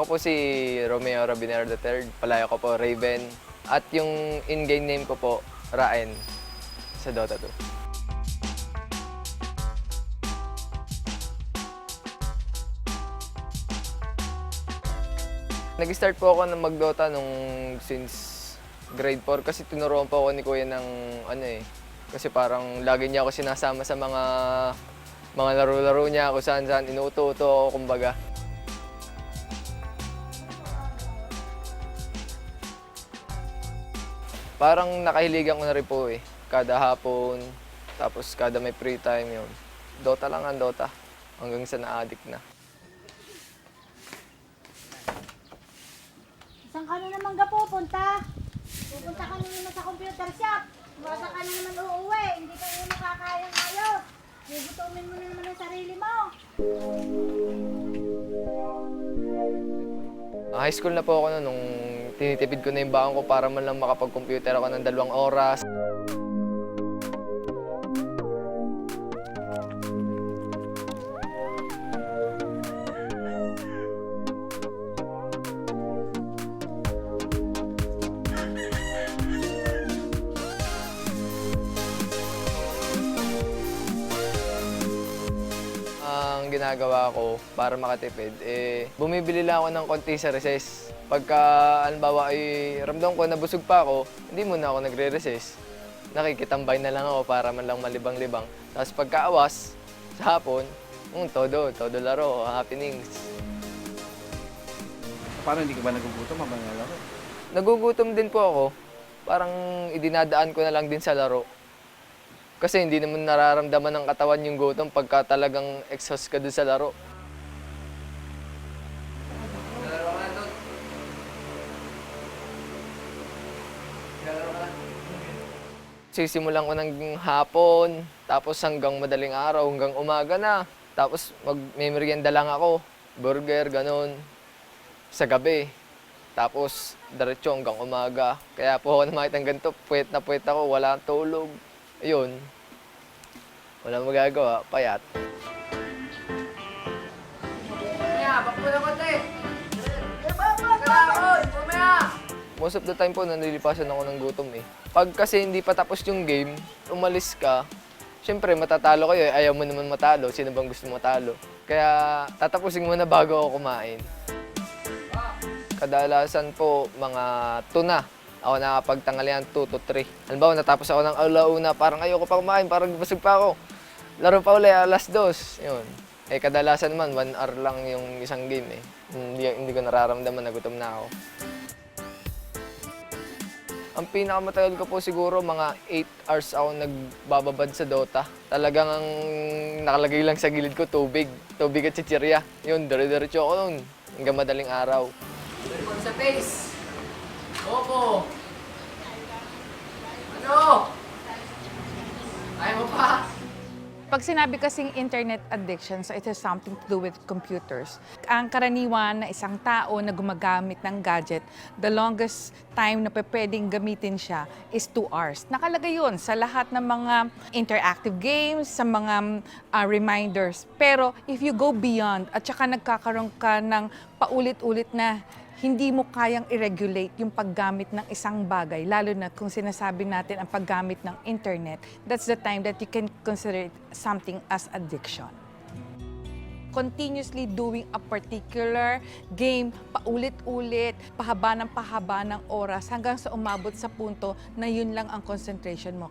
Ako po si Romeo Rabinero III, palayo ko po Raven. At yung in-game name ko po, Raen, sa Dota 2. Nag-start po ako ng mag-Dota nung since grade 4 kasi tinuruan po ako ni Kuya ng ano eh. Kasi parang lagi niya ako sinasama sa mga mga laro-laro niya kung saan saan inuuto-uto ako kumbaga. Parang nakahiligan ko na rin po eh. Kada hapon, tapos kada may free time yun. Dota lang ang Dota. Hanggang sa na-addict na. Saan ka na naman ka pupunta? Pupunta ka na naman sa computer shop. Basta ka na naman uuwi. Hindi ka na makakayang ayos. Gugutumin mo na naman ang sarili mo. High school na po ako noon nung tinitipid ko na yung baon ko para man lang makapag-computer ako ng dalawang oras. Ang ginagawa ko para makatipid, eh, bumibili lang ako ng konti sa recess. Pagka, halimbawa, ay ramdam ko na busog pa ako, hindi muna ako nagre-recess. Nakikitambay na lang ako para man lang malibang-libang. Tapos pagkaawas, sa hapon, um, todo, todo laro, happenings. Paano hindi ka ba nagugutom habang nalaro? Nagugutom din po ako. Parang idinadaan ko na lang din sa laro. Kasi hindi naman nararamdaman ng katawan yung gutom pagka talagang exhaust ka dun sa laro. Sisimulan ko ng hapon, tapos hanggang madaling araw, hanggang umaga na. Tapos mag may merienda lang ako, burger, ganun, sa gabi. Tapos diretso hanggang umaga. Kaya po ako na makita ng ganito, puwet na puwet ako, wala tulog. Ayun, wala magagawa, payat. Most of the time po, nanlilipasan ako ng gutom eh. Pag kasi hindi pa tapos yung game, umalis ka, syempre matatalo kayo, eh. ayaw mo naman matalo, sino bang gusto matalo? Kaya tatapusin mo na bago ako kumain. Kadalasan po, mga tuna. Ako nakapagtanghalian 2 to 3. Halimbawa, natapos ako ng alauna, parang ayoko pa kumain, parang busog pa ako. Laro pa uli, alas dos. Yun. Eh, kadalasan naman, 1 hour lang yung isang game eh. Hindi, hindi ko nararamdaman na gutom na ako. Ang pinakamatagal ko po siguro mga 8 hours ako nagbababad sa Dota. Talagang ang nakalagay lang sa gilid ko tubig. Tubig at chichirya. Yun, dire-diretso ako nun. Hanggang madaling araw. Sa face. Opo. Ano? Pag sinabi kasing internet addiction, so it has something to do with computers. Ang karaniwan na isang tao na gumagamit ng gadget, the longest time na pwedeng gamitin siya is 2 hours. Nakalagay yun sa lahat ng mga interactive games, sa mga uh, reminders. Pero if you go beyond at saka nagkakaroon ka ng paulit-ulit na hindi mo kayang i-regulate yung paggamit ng isang bagay, lalo na kung sinasabi natin ang paggamit ng internet, that's the time that you can consider it something as addiction. Continuously doing a particular game, paulit-ulit, pahaba ng pahaba ng oras, hanggang sa umabot sa punto na yun lang ang concentration mo.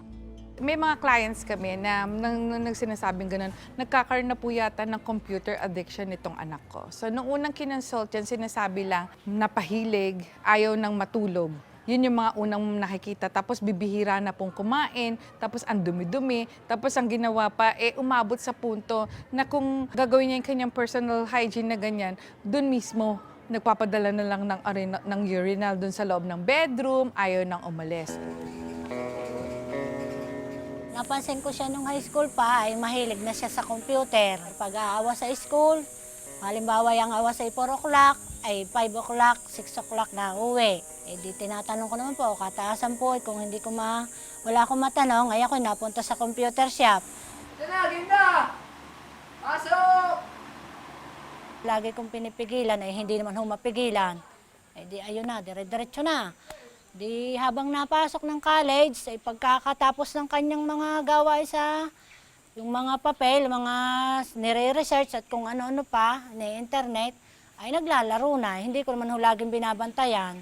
May mga clients kami na nang, nang nagsinasabing ganun, nagkakaroon na po yata ng computer addiction nitong anak ko. So, nung unang kinonsult yan, sinasabi lang, napahilig, ayaw nang matulog. Yun yung mga unang nakikita. Tapos bibihira na pong kumain, tapos ang dumi-dumi, tapos ang ginawa pa, eh umabot sa punto na kung gagawin niya yung kanyang personal hygiene na ganyan, dun mismo nagpapadala na lang ng, ng urinal dun sa loob ng bedroom, ayaw nang umalis. Napansin ko siya nung high school pa ay mahilig na siya sa computer. Pag aawa sa school, halimbawa yung awa sa 4 o'clock, ay 5 o'clock, 6 o'clock na uwi. Eh di tinatanong ko naman po, kataasan po, eh, kung hindi ko ma, wala akong matanong, ay ako napunta sa computer shop. Ito na, game na! Pasok! lagi kong pinipigilan ay hindi naman ho mapigilan. Eh di ayun na, dire-diretso na. Di habang napasok ng college, ay pagkakatapos ng kanyang mga gawain sa yung mga papel, mga nire-research at kung ano-ano pa, ni internet, ay naglalaro na. Hindi ko naman ho laging binabantayan.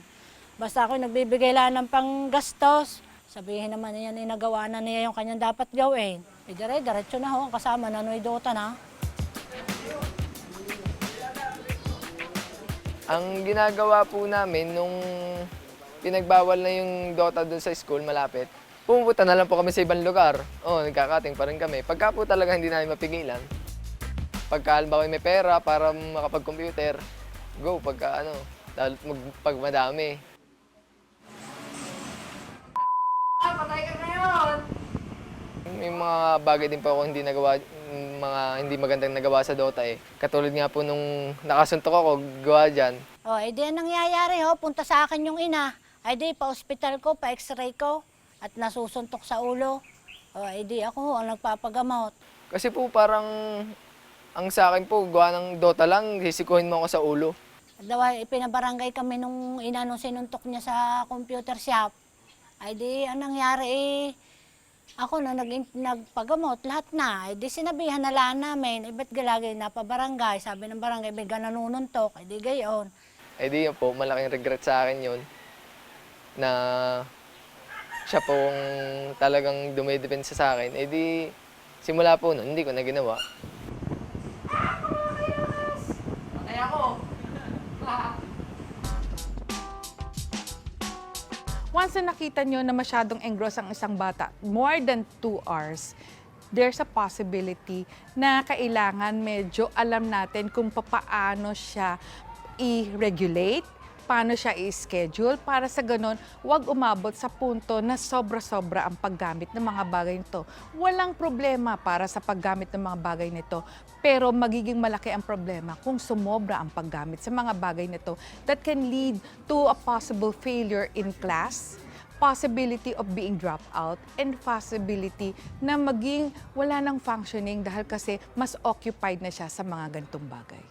Basta ako nagbibigay lang ng panggastos. Sabihin naman niya na nagawa na niya yung kanyang dapat gawin. E dire, diretso na ho, kasama na Noy Dota na. Ang ginagawa po namin nung pinagbawal na yung Dota doon sa school malapit, pumunta na lang po kami sa ibang lugar. Oo, nagkakating pa rin kami. Pagka po talaga hindi namin mapigilan, pagka halimbawa may pera para makapag-computer, go pagka ano, lalo mag, pag madami. May mga bagay din po ako hindi nagawa, mga hindi magandang nagawa sa Dota eh. Katulad nga po nung nakasuntok ako, gawa dyan. O, eh di ang nangyayari ho, punta sa akin yung ina. Ay di, pa-hospital ko, pa-x-ray ko, at nasusuntok sa ulo. O, eh di ako ho, ang nagpapagamot. Kasi po parang, ang sa akin po, gawa ng Dota lang, sisikuhin mo ako sa ulo. At daw ay pinabarangay kami nung ina nung sinuntok niya sa computer shop. Ay di, ang nangyari eh, ako na nag nagpagamot, lahat na. Ay di sinabihan na lang namin, eh ba't galagay na pa barangay? Sabi ng barangay, may gananununtok. Ay di gayon. Eh di yun po, malaking regret sa akin yun. Na siya pong talagang dumidepensa sa akin. Eh di, simula po nun, hindi ko na ginawa. Patay ako. Once na nakita nyo na masyadong engross ang isang bata, more than two hours, there's a possibility na kailangan medyo alam natin kung papaano siya i-regulate, paano siya i-schedule para sa ganun, wag umabot sa punto na sobra-sobra ang paggamit ng mga bagay nito. Walang problema para sa paggamit ng mga bagay nito, pero magiging malaki ang problema kung sumobra ang paggamit sa mga bagay nito that can lead to a possible failure in class, possibility of being dropped out, and possibility na maging wala nang functioning dahil kasi mas occupied na siya sa mga gantong bagay.